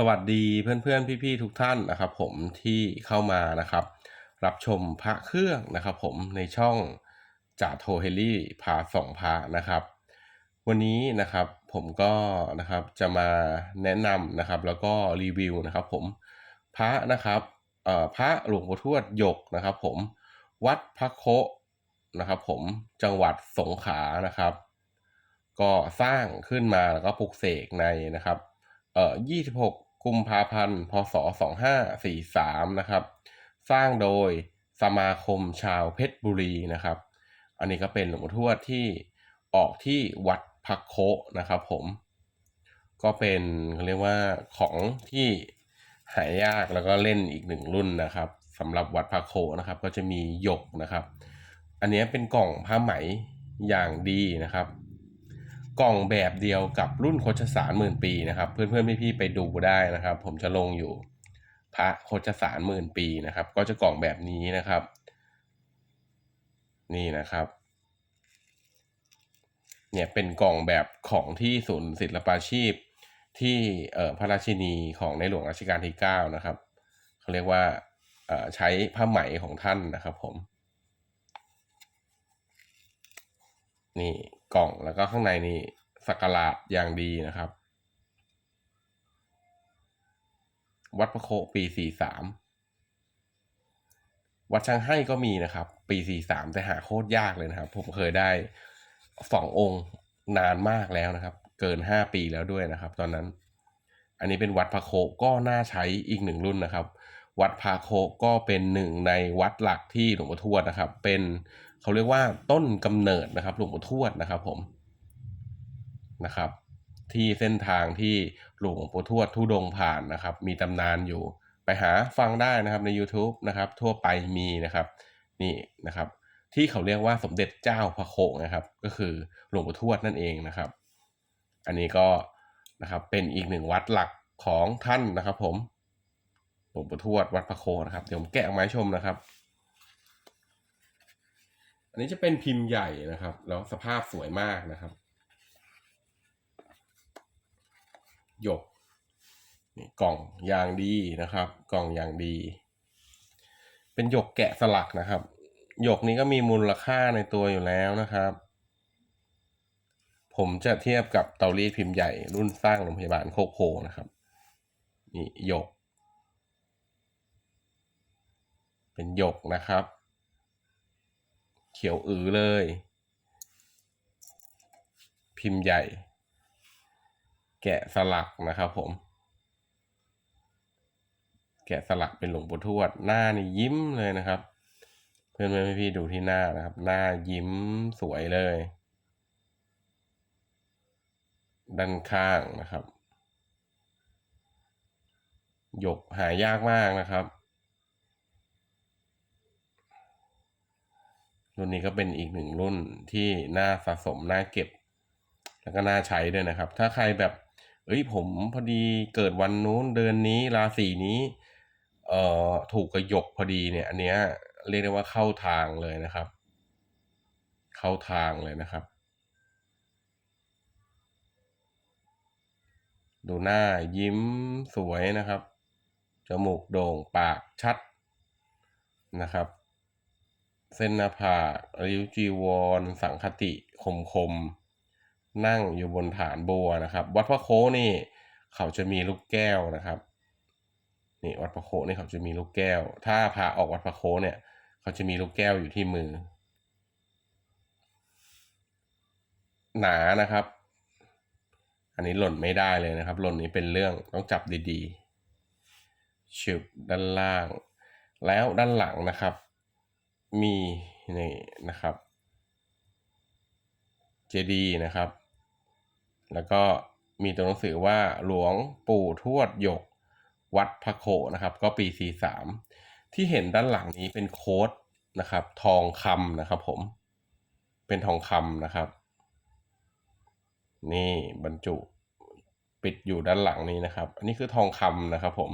สวัสดีเพื่อนๆพี่ๆทุกท่านนะครับ ผมที่เข้ามานะครับ รับชมพระเครื่องนะครับ ผมในช่องจ่าโทเฮลี่พาสองพระนะครับ วันนี้นะครับผมก็นะครับจะมาแนะนำนะครับ แล้วก็รีวิวนะครับ ผมพระนะครับเอ่อพระหลวงปู่ทวดหยกนะครับ ผมวัดพระโคนะครับ ผมจังหวัดสงขลานะครับ ก็สร้างขึ้นมาแล้วก็ปลุกเสกในนะครับเอ่อ26 กุมภาพันธ์พศ 2543 นะครับ สร้างโดยสมาคมชาวเพชรบุรีนะครับ อันนี้ก็เป็นหลวงทวดที่ออกที่วัดพักโคนะครับผม ก็เป็นเขาเรียกว่าของที่หายากแล้วก็เล่นอีกหนึ่งรุ่นนะครับสำหรับวัดพักโคนะครับ ก็จะมีหยกนะครับ อันนี้เป็นกล่องผ้าไหมอย่างดีนะครับ กล่องแบบเดียวกับรุ่นโคชสารหมื่นปีนะครับ เพื่อนๆพี่ๆไปดูได้นะครับ ผมจะลงอยู่พระโคชสารหมื่นปีนะครับ ก็จะกล่องแบบนี้นะครับ นี่นะครับ เนี่ยเป็นกล่องแบบของที่ศูนย์ศิลปาชีพที่เอ่อพระราชินีของในหลวงรัชกาลที่เก้านะครับเขาเรียกว่าเอ่อใช้ผ้าไหมของท่านนะครับผม นี่ กล่องแล้วก็ข้างในนี่สักการะอย่างดีนะครับ วัดพระโคปีสี่สามวัดช่างให้ก็มีนะครับ ปีสี่สามแต่หาโคตรยากเลยนะครับ ผมเคยได้สององค์นานมากแล้วนะครับ เกินห้าปีแล้วด้วยนะครับ ตอนนั้น อันนี้เป็นวัดพระโคก็น่าใช้อีกหนึ่งรุ่นนะครับ วัดพระโคก็เป็นหนึ่งในวัดหลักที่หลวงปู่ทวดนะครับ เป็น เขาเรียกว่าต้นกำเนิดนะครับหลวงปู่ทวดนะครับผมนะครับ ที่เส้นทางที่หลวงปู่ทวดทุดงผ่านนะครับ มีตำนานอยู่ไปหาฟังได้นะครับใน YouTube นะครับ ทั่วไปมีนะครับ นี่นะครับ ที่เขาเรียกว่าสมเด็จเจ้าพระโคนะครับ ก็คือหลวงปู่ทวดนั่นเองนะครับ อันนี้ก็นะครับเป็นอีกหนึ่งวัดหลักของท่านนะครับ ผมหลวงปู่ทวดวัดพระโคนะครับเดี๋ยวผมแกะออกมาให้ชมนะครับ นนี้จะเป็นพิมพ์ใหญ่นะครับ แล้วสภาพสวยมากนะครับ หยกนี่กล่องอย่างดีนะครับ กล่องอย่างดี เป็นหยกแกะสลักนะครับ หยกนี้ก็มีมูลค่าในตัวอยู่แล้วนะครับ ผมจะเทียบกับเตารีดพิมพ์ใหญ่รุ่นสร้างโรงพยาบาลโคกโพนะครับนี่หยก เป็นหยกนะครับ เขียวอือเลย พิมพ์ใหญ่ แกะสลักนะครับผม แกะสลักเป็นหลวงปู่ทวด หน้านี่ยิ้มเลยนะครับ เพื่อนๆพี่ๆดูที่หน้านะครับ หน้ายิ้มสวยเลย ด้านข้างนะครับ หยกหายากมากนะครับ รุ่นนี้ก็เป็นอีกหนึ่งรุ่นที่น่าสะสมน่าเก็บ แล้วก็น่าใช้ด้วยนะครับ ถ้าใครแบบ เอ้ยผมพอดีเกิดวันนู้นเดือนนี้ราศีนี้เอ่อถูกกระยกพอดีเนี่ย อันเนี้ยเรียกได้ว่าเข้าทางเลยนะครับ เข้าทางเลยนะครับ ดูหน้ายิ้มสวยนะครับจมูกโด่งปากชัดนะครับ เส้นหน้าผากริ้วจีวร สังคติคมคม นั่งอยู่บนฐานบัวนะครับ วัดพระโคนี่ เขาจะมีลูกแก้วนะครับนี่วัดพระโคนี่เขาจะมีลูกแก้ว ถ้าพาออกวัดพระโคเนี่ย เขาจะมีลูกแก้วอยู่ที่มือ หนานะครับ อันนี้หล่นไม่ได้เลยนะครับ หล่นนี้เป็นเรื่องต้องจับดีๆฉึบด้านล่าง แล้วด้านหลังนะครับ มีนี่นะครับเจดีนะครับ แล้วก็มีตัวหนังสือว่าหลวงปู่ทวดหยกวัดพระโคนะครับ ก็ปี 43 ที่เห็นด้านหลังนี้เป็นโค้ดนะครับ ทองคำนะครับผม เป็นทองคำนะครับ นี่บรรจุปิดอยู่ด้านหลังนี้นะครับ อันนี้คือทองคำนะครับผม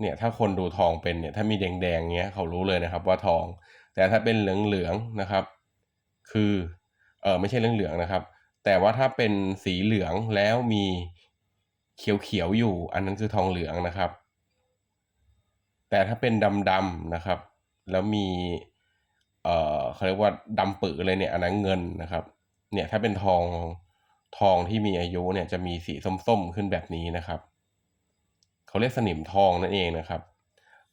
เนี่ยถ้าคนดูทองเป็นเนี่ยถ้ามีแดงๆเงี้ยเขารู้เลยนะครับว่าทอง แต่ถ้าเป็นเหลืองๆนะครับ คือเออไม่ใช่เหลืองๆนะครับ แต่ว่าถ้าเป็นสีเหลืองแล้วมีเขียวๆอยู่ อันนั้นคือทองเหลืองนะครับ แต่ถ้าเป็นดำๆนะครับ แล้วมีเออเขาเรียกว่าดำปื้อเลยเนี่ยอันนั้นเงินนะครับ เนี่ยถ้าเป็นทองทองที่มีอายุเนี่ยจะมีสีส้มๆขึ้นแบบนี้นะครับ เขาเรียกสนิมทองนั่นเองนะครับ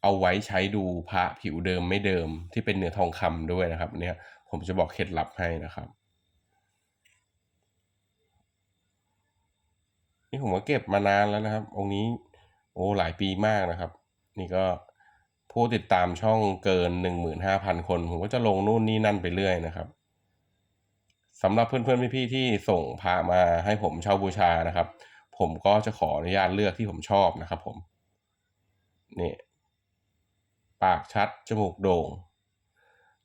เอาไว้ใช้ดูพระผิวเดิมไม่เดิมที่เป็นเนื้อทองคำด้วยนะครับ เนี่ยผมจะบอกเคล็ดลับให้นะครับ นี่ผมก็เก็บมานานแล้วนะครับ องค์นี้โอ้หลายปีมากนะครับ นี่ก็ผู้ติดตามช่องเกินหนึ่งหมื่นห้าพันคน ผมก็จะลงนู่นนี่นั่นไปเรื่อยนะครับสำหรับเพื่อนๆพี่ๆที่ส่งพามาให้ผมเช่าบูชานะครับ ผมก็จะขออนุญาตเลือกที่ผมชอบนะครับผมนี่ปากชัด จมูกโด่ง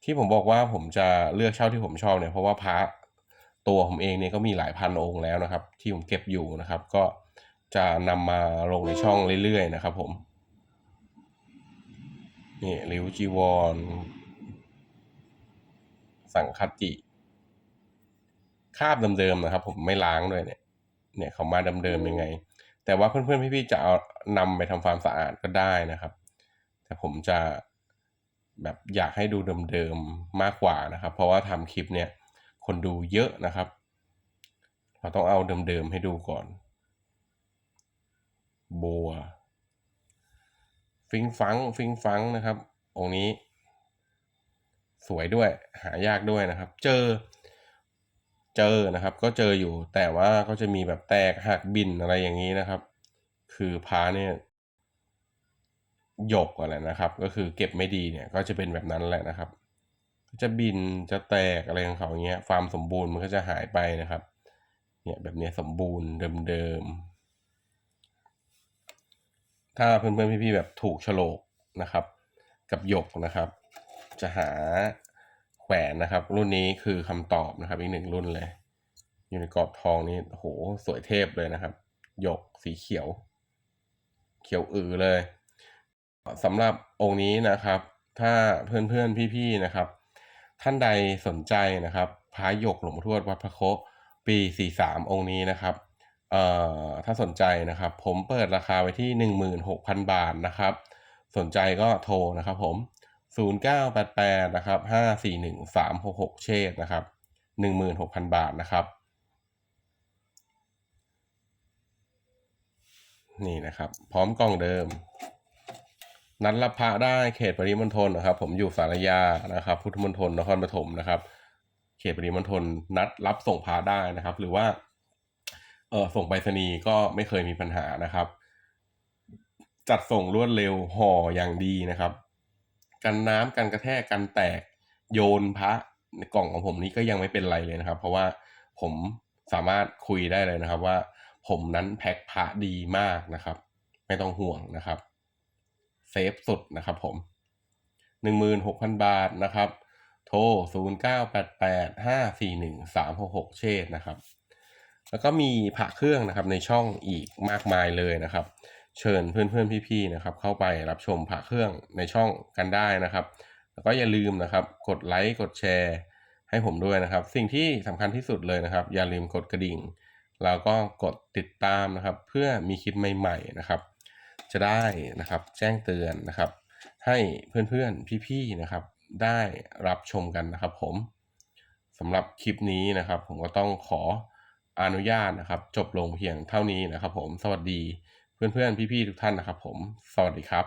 ที่ผมบอกว่าผมจะเลือกเช่าที่ผมชอบเนี่ยเพราะว่าพระตัวผมเองเนี่ยก็มีหลายพันองค์แล้วนะครับ ที่ผมเก็บอยู่นะครับ ก็จะนำมาลงในช่องเรื่อยๆนะครับ ผมนี่ริวจีวร สังคัจจิคาบเดิมๆนะครับ ผมไม่ล้างด้วยเนี่ย เนี่ยเขามาเดิมๆยังไง แต่ว่าเพื่อนๆพี่ๆจะเอานำไปทำความสะอาดก็ได้นะครับ แต่ผมจะแบบอยากให้ดูเดิมๆมากกว่านะครับ เพราะว่าทำคลิปเนี่ยคนดูเยอะนะครับ เราต้องเอาเดิมๆให้ดูก่อน บัว ฟิงฟัง ฟิงฟังนะครับ องค์นี้ สวยด้วย หายากด้วยนะครับ เจอ เจอนะครับ ก็เจออยู่แต่ว่าก็จะมีแบบแตกหักบินอะไรอย่างนี้นะครับ คือพาเนี่ยหยกอะไรนะครับ ก็คือเก็บไม่ดีเนี่ยก็จะเป็นแบบนั้นแหละนะครับ จะบินจะแตกอะไรของเขาเงี้ยความสมบูรณ์มันก็จะหายไปนะครับ เนี่ยแบบนี้สมบูรณ์เดิมๆถ้าเพื่อนๆพี่ๆแบบถูกฉลกนะครับ กับหยกนะครับ จะหา แขวนนะครับ รุ่นนี้คือคำตอบนะครับ อีกหนึ่งรุ่นเลย อยู่ในกรอบทองนี่โหสวยเทพเลยนะครับ หยกสีเขียว เขียวอือเลยสำหรับองค์นี้นะครับ ถ้าเพื่อนๆพี่ๆนะครับ ท่านใดสนใจนะครับพระหยกหลวงพ่อทวดวัดพระโคปี 43 องค์นี้นะครับเอ่อถ้าสนใจนะครับ ผมเปิดราคาไว้ที่ 16,000 บาทนะครับ สนใจก็โทรนะครับผม 0988นะครับ541 366 เชษนะครับ 16,000 บาทนะครับ นี่นะครับ พร้อมกล้องเดิม นัดรับพระได้เขตปริมณฑลนะครับ ผมอยู่สารยานะครับ พุทธมณฑลนครปฐมนะครับ เขตปริมณฑลนัดรับส่งพระได้นะครับ หรือว่าเออส่งไปรษณีย์ก็ไม่เคยมีปัญหานะครับ จัดส่งรวดเร็วห่ออย่างดีนะครับ กันน้ำกันกระแทกกันแตกโยนพระในกล่องของผมนี้ก็ยังไม่เป็นไรเลยนะครับ เพราะว่าผมสามารถคุยได้เลยนะครับว่า ผมนั้นแพ็คพระดีมากนะครับ ไม่ต้องห่วงนะครับเซฟสุดนะครับผมหนึ่งหมื่นหกพันบาทนะครับ โทรศูนย์เก้าแปดแปดห้าสี่หนึ่งสามหกหกเชษนะครับ แล้วก็มีพระเครื่องนะครับในช่องอีกมากมายเลยนะครับ เชิญเพื่อนๆพี่ๆนะครับเข้าไปรับชมพระเครื่องในช่องกันได้นะครับ แล้วก็อย่าลืมนะครับกดไลค์กดแชร์ให้ผมด้วยนะครับ สิ่งที่สำคัญที่สุดเลยนะครับ อย่าลืมกดกระดิ่ง แล้วก็กดติดตามนะครับ เพื่อมีคลิปใหม่ ๆนะครับ จะได้นะครับแจ้งเตือนนะครับ ให้เพื่อนๆพี่ๆนะครับ ได้รับชมกันนะครับ ผมสำหรับคลิปนี้นะครับ ผมก็ต้องขออนุญาตนะครับ จบลงเพียงเท่านี้นะครับ ผมสวัสดี เพื่อนๆ พี่ๆ ทุกท่านนะครับผม สวัสดีครับ